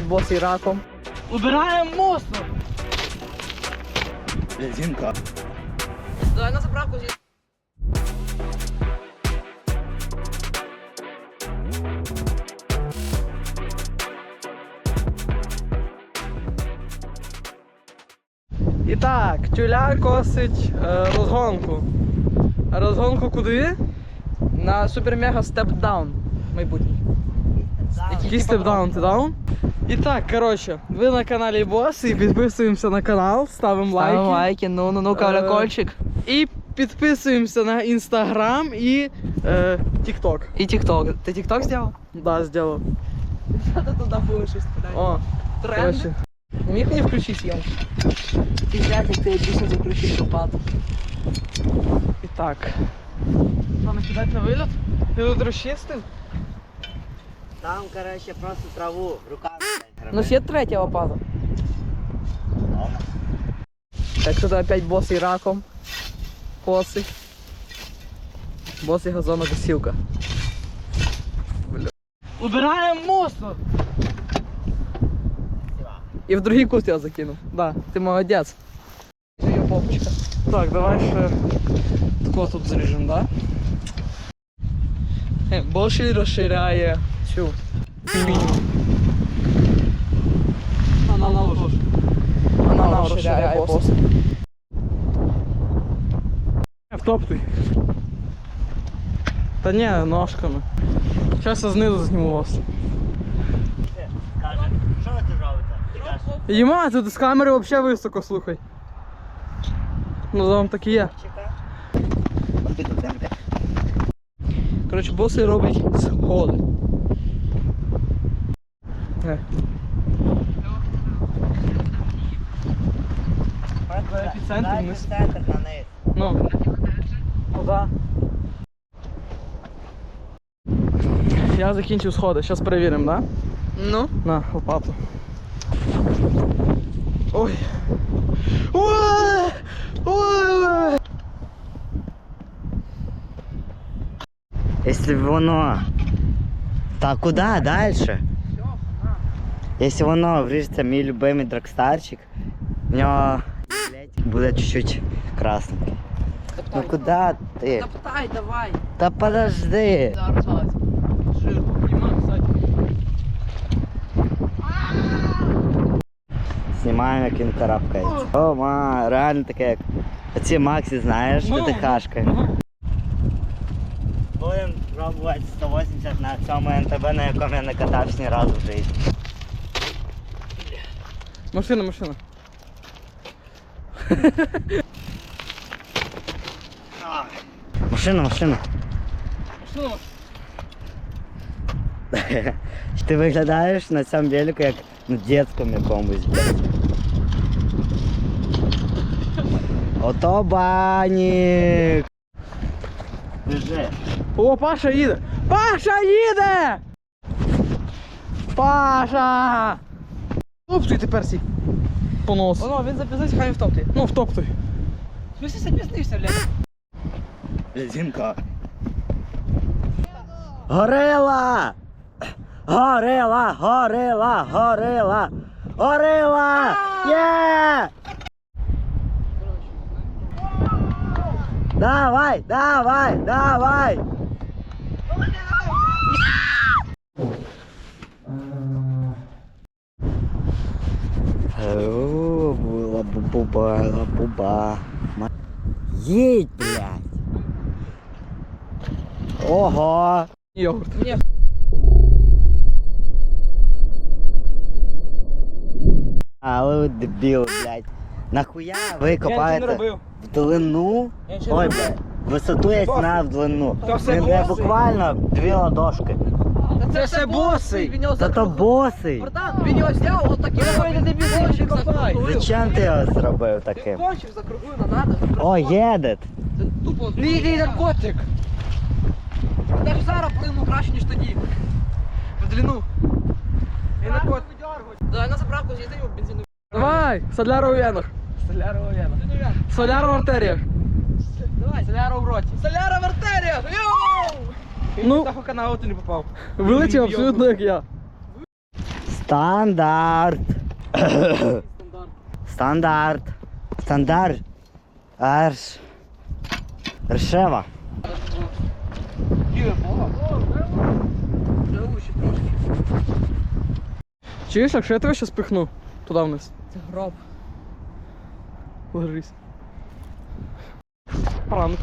босий раком. Убираємо мост! Резинка. Давай на заправку зі. І так, тюля косить е, розгонку. Розгонку куди? На супер-мега степ-даун майбутній. Який степ-даун ти даун? І так, коротше, ви на каналі Бос і підписуємося на канал, ставимо лайки. Ставимо лайки, ну, ну, ну, Е, колокольчик. І підписуємося на інстаграм і е, тікток. І тікток. Ти тікток зробив? Да, сделал. Що ти туди будеш виставляти? О, Тренди? короче. Міг мені включити съемку? Ти взяти, як ти дійсно закрутив лопату. І так. Вам кидати на виліт? Ти тут розчистив? Там, короче, просто траву руками. У нас є третя лопата. Так тут опять босий раком. Босий. Босий газонокосілка. Убираємо мост! І в другий кут я закинув. Да, ти молодець. Так, давай ще тако тут зріжемо, да? Більше розширяє цю. Вона розширяє бос. Втоптуй. Та ні, ножками. Зараз я знизу зніму вас. Що ви тут робите? Тут з камери взагалі високо, слухай. Ну, вам так і є. Коротше, боси роблять сходи. Е. епіцентр Дай вниз. епіцентр на низ. Ну. Ну да. Я закінчив сходи, зараз перевіримо, да? Ну? На, лопату. Ой. Ой! Ой! Если воно... Та куди дальше? Якщо воно вріжеться мій любимий драгстарчик, в нього блядь, буде чуть-чуть красненький. Ну куди ти? Запитай, давай. Та подожди. Знімаємо, як він карабкається. О, ма, реально таке як. Оці Максі, знаєш, ТТХшки. ну. Будемо пробувати 180 на цьому НТБ, на якому я не катався ні разу в житті. Машина, машина. Машина, машина. Машина. Ти виглядаєш на цьому велику як на дитському якомусь. Ото банік. Біжи. О, Паша їде! Паша їде! Паша! Топтуй тепер сі. Понос. Воно, він запізнився, хай втоптує. Ну, втоптуй. В смысле запізнився, блядь? Резинка. Горила! Горила! Горила! Горила! Горила! Є! Давай, давай, давай! О, була буба, буба. Їдь, блядь! Ого! Йогурт. Але ви дебіл, блядь. Нахуя ви копаєте робив. в длину? Ой, блядь. Висоту я сняв в длину. Босий. буквально дві ладошки. Це все босий. Та то босий. Братан, він його зняв, от такий Давай, не дебіл, копай. Зачем ти його зробив таким? Кончик закруглив, надо. О, їде. Це тупо. Мій мій наркотик. Навіть зараз плину краще, ніж тоді. В длину. І наркотик. Давай на заправку з'їздимо бензину. Давай, соляра у венах. Соляра Олена. Соляра в артеріях. Давай, соляра в роті. Соляра в артеріях! Йоу! Ну. того каналу ти не попав. Вилетів абсолютно як я. Стандарт. Стандарт. Стандарт. Арш. Ршева. Чуєш, якщо я тебе ще спихну туди вниз. Це гроб. Ложись. Пранк.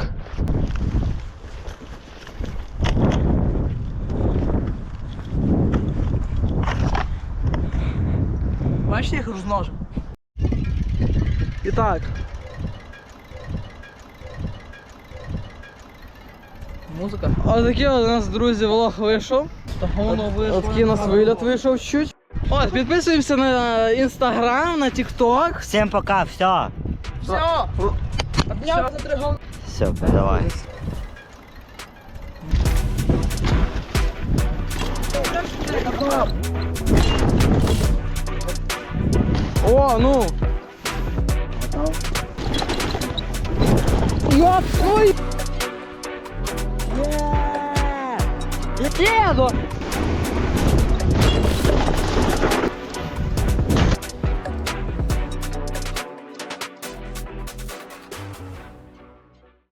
Бачите, їх розмножив? І так. Музика. Отакий от у нас, друзі, влог вийшов. Отакий у нас виліт вийшов чуть. Ось, підписуємося на інстаграм, на тікток. Всем пока, все. Все. Обняв за три. Все, давай. О, ну. Йоп, ой! Еду!